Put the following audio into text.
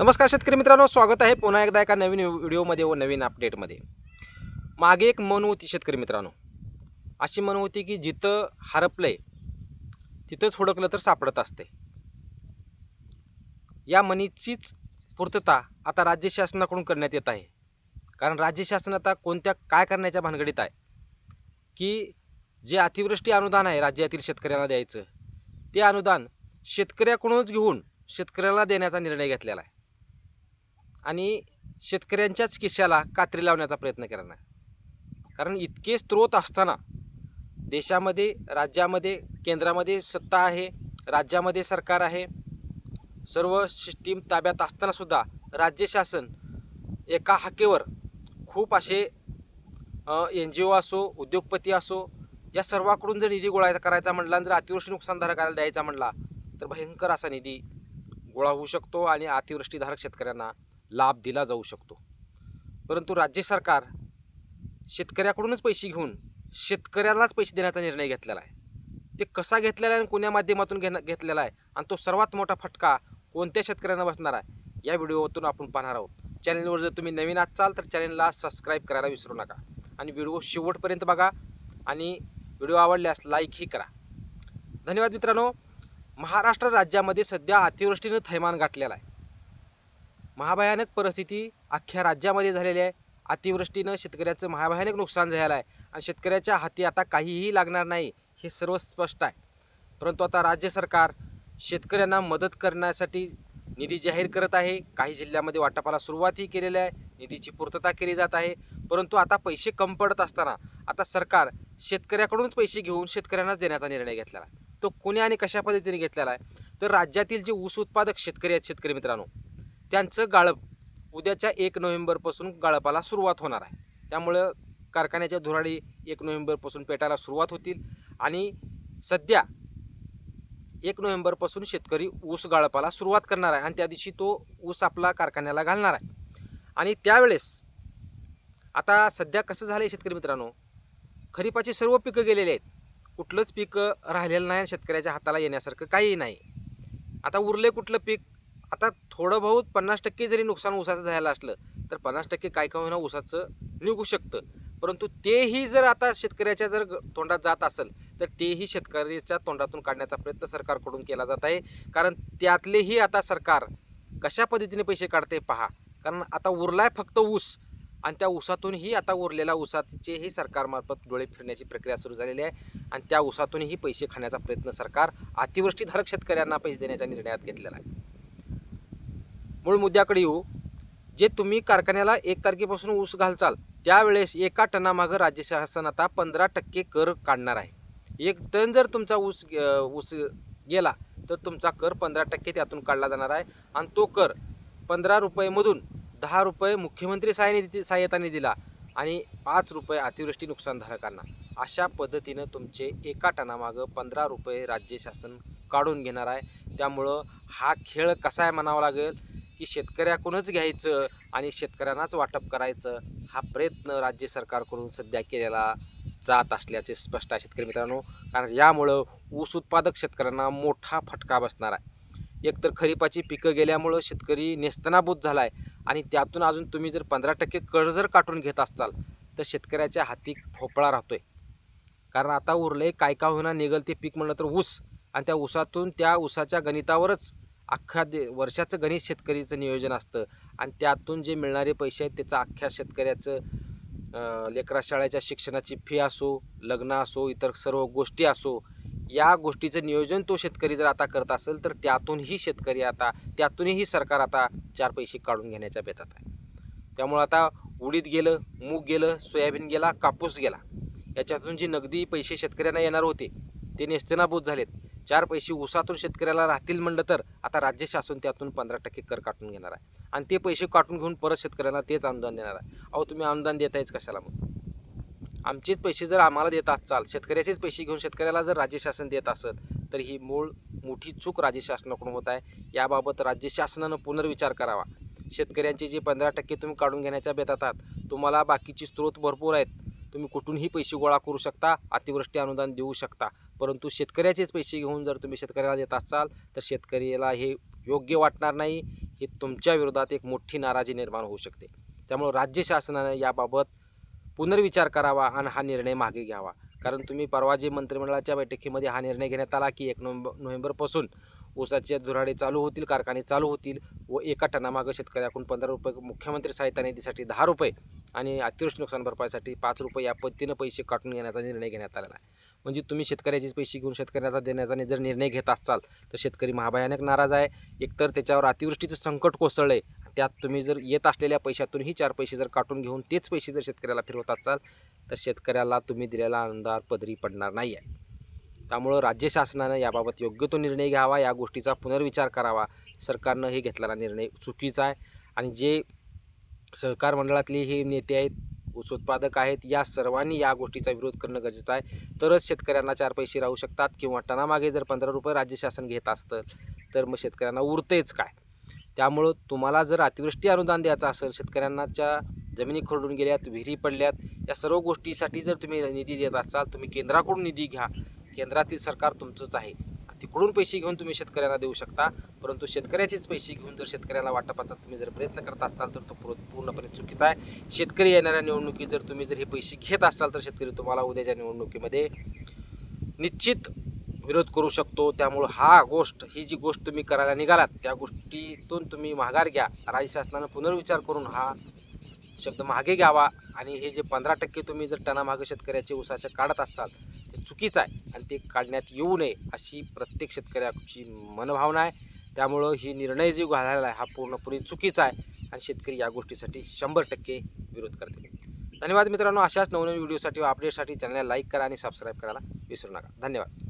नमस्कार शेतकरी मित्रांनो स्वागत आहे पुन्हा एकदा एका नवीन व्हिडिओमध्ये व नवीन अपडेटमध्ये. मागे एक मन होती शेतकरी मित्रांनो. अशी मन होती की जिथं हरपलंय तिथंच हुडकलं तर सापडत असते या मनीचीच पूर्तता आता राज्य शासनाकडून करण्यात येत आहे. कारण राज्य शासन आता कोणत्या काय करण्याच्या भानगडीत आहे? की जे अतिवृष्टी अनुदान आहे राज्यातील शेतकऱ्यांना द्यायचं ते अनुदान शेतकऱ्याकडूनच घेऊन शेतकऱ्याला देण्याचा निर्णय घेतलेला आहे. आणि शेतकऱ्यांच्याच किशाला कात्री लावण्याचा प्रयत्न करणार. कारण इतके स्रोत असताना देशामध्ये राज्यामध्ये केंद्रामध्ये सत्ता आहे राज्यामध्ये सरकार आहे सर्व सिस्टीम ताब्यात असतानासुद्धा राज्य शासन एका हाकेवर खूप असे एन जी ओ असो उद्योगपती असो या सर्वाकडून जर निधी गोळा करायचा म्हटला आणि जर अतिवृष्टी नुकसानधारकाला द्यायचा म्हटला तर भयंकर असा निधी गोळा होऊ शकतो आणि अतिवृष्टीधारक शेतकऱ्यांना लाभ दिला जाऊ शकतो. परंतु राज्य सरकार शेतकऱ्याकडूनच पैसे घेऊन शेतकऱ्यालाच पैसे देण्याचा निर्णय घेतलेला आहे. ते कसा घेतलेला आहे आणि कोण्या माध्यमातून घेणं घेतलेला आहे आणि तो सर्वात मोठा फटका कोणत्या शेतकऱ्यांना बसणार आहे या व्हिडिओतून आपण पाहणार आहोत. चॅनलवर जर तुम्ही नवीन असाल तर चॅनलला सबस्क्राईब करायला विसरू नका आणि व्हिडिओ शेवटपर्यंत बघा आणि व्हिडिओ आवडल्यास लाईकही करा. धन्यवाद मित्रांनो. महाराष्ट्र राज्यामध्ये सध्या अतिवृष्टीनं थैमान गाठलेला आहे. महाभयानक परिस्थिती अख्ख्या राज्यामध्ये झालेली आहे. अतिवृष्टीनं शेतकऱ्याचं महाभयानक नुकसान झालेलं आहे आणि शेतकऱ्याच्या हाती आता काहीही लागणार नाही हे सर्व स्पष्ट आहे. परंतु आता राज्य सरकार शेतकऱ्यांना मदत करण्यासाठी निधी जाहीर करत आहे. काही जिल्ह्यामध्ये वाटपाला सुरुवातही केलेली आहे. निधीची पूर्तता केली जात आहे. परंतु आता पैसे कम पडत असताना आता सरकार शेतकऱ्याकडूनच पैसे घेऊन शेतकऱ्यांनाच देण्याचा निर्णय घेतलेला आहे. तो कोणी आणि कशा पद्धतीने घेतलेला आहे? तर राज्यातील जे ऊस उत्पादक शेतकरी आहेत शेतकरी मित्रांनो त्यांचं गाळप उद्याच्या एक नोव्हेंबरपासून गाळपाला सुरुवात होणार आहे. त्यामुळं कारखान्याच्या धुराळी एक नोव्हेंबरपासून पेटायला सुरुवात होतील आणि सध्या एक नोव्हेंबरपासून शेतकरी ऊस गाळपाला सुरुवात करणार आहे आणि त्या दिवशी तो ऊस आपला कारखान्याला घालणार आहे. आणि त्यावेळेस आता सध्या कसं झालं आहे शेतकरी मित्रांनो? खरीपाची सर्व पिकं गेलेली आहेत. कुठलंच पीक राहिलेलं नाही आणि शेतकऱ्याच्या हाताला येण्यासारखं काहीही नाही. आता उरले कुठलं पीक? आता थोडं बहुत पन्नास टक्के जरी नुकसान ऊसाचं झालं असलं तर पन्नास टक्के काय का होईना ऊसाचं निघू शकतं. परंतु तेही जर आता शेतकऱ्याच्या जर ग- तोंडात जात असेल तर तेही शेतकऱ्याच्या तोंडातून काढण्याचा प्रयत्न सरकारकडून केला जात आहे. कारण त्यातलेही आता सरकार कशा पद्धतीने पैसे काढते पहा. कारण आता उरलाय फक्त ऊस आणि त्या ऊसातूनही आता उरलेल्या ऊसाचेही सरकारमार्फत डोळे फिरण्याची प्रक्रिया सुरू झालेली आहे. आणि त्या ऊसातूनही पैसे खाण्याचा प्रयत्न सरकार अतिवृष्टीधारक शेतकऱ्यांना पैसे देण्याच्या निर्णयात घेतलेला आहे. मूळ मुद्द्याकडे येऊ. जे तुम्ही कारखान्याला एक तारखेपासून ऊस घालचाल त्यावेळेस एका टनामागं राज्य शासन आता पंधरा टक्के कर काढणार आहे. एक टन जर तुमचा ऊस ऊस गेला तर तुमचा कर पंधरा टक्के त्यातून काढला जाणार आहे. आणि तो कर पंधरा रुपयेमधून दहा रुपये मुख्यमंत्री सहाय्य सहाय्यताने दिला आणि पाच रुपये अतिवृष्टी नुकसानधारकांना. अशा पद्धतीनं तुमचे एका टनामागं पंधरा रुपये राज्य शासन काढून घेणार आहे. त्यामुळं हा खेळ कसा आहे म्हणावा लागेल? की शेतकऱ्याकडूनच घ्यायचं आणि शेतकऱ्यांनाच वाटप करायचं हा प्रयत्न राज्य सरकारकडून सध्या केलेला जात असल्याचे स्पष्ट आहे शेतकरी मित्रांनो. कारण यामुळं ऊस उत्पादक शेतकऱ्यांना मोठा फटका बसणार आहे. एकतर खरीपाची पिकं गेल्यामुळं शेतकरी नेस्तनाभूत झाला आहे आणि त्यातून अजून तुम्ही जर पंधरा टक्के कर्ज जर काटून घेत असाल तर शेतकऱ्याच्या हाती भोपळा राहतो आहे कारण आता उरले काय का होईना निघल ते पीक म्हणलं तर ऊस. आणि त्या ऊसातून त्या ऊसाच्या गणितावरच अख्ख्या दे वर्षाचं गणित शेतकरीचं नियोजन असतं. आणि त्यातून जे मिळणारे पैसे आहेत त्याचं अख्ख्या शेतकऱ्याचं लेकरा शाळेच्या शिक्षणाची फी असो लग्न असो इतर सर्व गोष्टी असो या गोष्टीचं नियोजन तो शेतकरी जर आता करत असेल तर त्यातूनही शेतकरी आता त्यातूनही सरकार आता चार पैसे काढून घेण्याच्या बेतात आहे. त्यामुळं आता उडीद गेलं मूग गेलं सोयाबीन गेला कापूस गेला. याच्यातून जे नगदी पैसे शेतकऱ्यांना येणार होते ते नेस्तनाभूत झालेत. चार पैसे ऊसातून शेतकऱ्याला राहतील म्हणलं तर आता राज्य शासन त्यातून पंधरा टक्के कर काटून घेणार आहे. आणि ते पैसे काटून घेऊन परत शेतकऱ्यांना तेच अनुदान देणार आहे. अहो तुम्ही अनुदान देतायच कशाला मग? आमचेच पैसे जर आम्हाला देत असाल शेतकऱ्याचेच पैसे घेऊन शेतकऱ्याला जर राज्य शासन देत असेल तर ही मूळ मोठी चूक राज्य शासनाकडून होत आहे. याबाबत राज्य शासनानं पुनर्विचार करावा. शेतकऱ्यांचे जे पंधरा टक्के तुम्ही काढून घेण्याच्या बेतात आहात तुम्हाला बाकीचे स्रोत भरपूर आहेत. तुम्ही कुठूनही पैसे गोळा करू शकता अतिवृष्टी अनुदान देऊ शकता. परंतु शेतकऱ्याचेच पैसे घेऊन जर तुम्ही शेतकऱ्याला देत असाल तर शेतकऱ्याला हे योग्य वाटणार नाही. हे तुमच्या विरोधात एक मोठी नाराजी निर्माण होऊ शकते. त्यामुळं राज्य शासनानं याबाबत पुनर्विचार करावा आणि हा निर्णय मागे घ्यावा. कारण तुम्ही परवा जे मंत्रिमंडळाच्या बैठकीमध्ये हा निर्णय घेण्यात आला की एक नोव्हेंबर नोव्हेंबरपासून ऊसाचे धुराडे चालू होतील कारखाने चालू होतील व एका टनामागं शेतकऱ्याकडून पंधरा रुपये मुख्यमंत्री सहायता निधीसाठी दहा रुपये आणि अतिवृष्टी नुकसान भरपाईसाठी पाच रुपये या पद्धतीनं पैसे काटून घेण्याचा निर्णय घेण्यात आलेला आहे. म्हणजे तुम्ही शेतकऱ्याचेच पैसे घेऊन शेतकऱ्याचा देण्याचा नि- जर निर्णय घेत असाल तर शेतकरी महाभयानक नाराज आहे. एकतर त्याच्यावर अतिवृष्टीचं संकट कोसळलं आहे त्यात तुम्ही जर येत असलेल्या पैशातूनही चार पैसे जर काटून घेऊन तेच पैसे जर शेतकऱ्याला फिरवत असाल तर शेतकऱ्याला तुम्ही दिलेला अंदाज पदरी पडणार नाही आहे. त्यामुळं राज्य शासनानं याबाबत योग्य तो निर्णय घ्यावा या गोष्टीचा पुनर्विचार करावा. सरकारनं हे घेतलेला निर्णय चुकीचा आहे. आणि जे सहकार मंडळातले हे नेते आहेत ऊस उत्पादक आहेत. या सर्वांनी या गोष्टीचा विरोध करणं गरजेचं आहे. तरच शेतकऱ्यांना चार पैसे राहू शकतात किंवा टनामागे जर पंधरा रुपये राज्य शासन घेत असतं तर मग शेतकऱ्यांना उरतेच काय? त्यामुळं तुम्हाला जर अतिवृष्टी अनुदान द्यायचं असेल शेतकऱ्यांनाच्या जमिनी खरडून गेल्यात विहिरी पडल्यात या सर्व गोष्टीसाठी जर तुम्ही निधी देत असाल तुम्ही केंद्राकडून निधी घ्या. केंद्रातील सरकार तुमचंच आहे. तिकडून पैसे घेऊन तुम्ही शेतकऱ्यांना देऊ शकता. परंतु शेतकऱ्याचेच पैसे घेऊन जर शेतकऱ्याला वाटपाचा तुम्ही जर प्रयत्न करत असाल तर तो पूर्णपणे चुकीचा आहे. शेतकरी येणाऱ्या निवडणुकीत जर तुम्ही जर हे पैसे घेत असाल तर शेतकरी तुम्हाला उद्याच्या निवडणुकीमध्ये निश्चित विरोध करू शकतो. त्यामुळं हा गोष्ट ही जी गोष्ट तुम्ही करायला निघालात त्या गोष्टीतून तुम्ही माघार घ्या. राज्य शासनानं पुनर्विचार करून हा शब्द मागे घ्यावा आणि हे जे पंधरा टक्के तुम्ही जर टनामागं शेतकऱ्याचे ऊसाचे काढत असाल ते चुकीचं आहे आणि ते काढण्यात येऊ नये अशी प्रत्येक शेतकऱ्याची मनभावना आहे. त्यामुळं ही निर्णय जी घालायला आहे हा पूर्णपणे चुकीचा आहे आणि शेतकरी या गोष्टीसाठी शंभर टक्के विरोध करते धन्यवाद मित्रांनो. अशाच नवनवीन व्हिडिओसाठी व अपडेटसाठी चॅनलला लाईक करा आणि सबस्क्राईब करायला विसरू नका. धन्यवाद.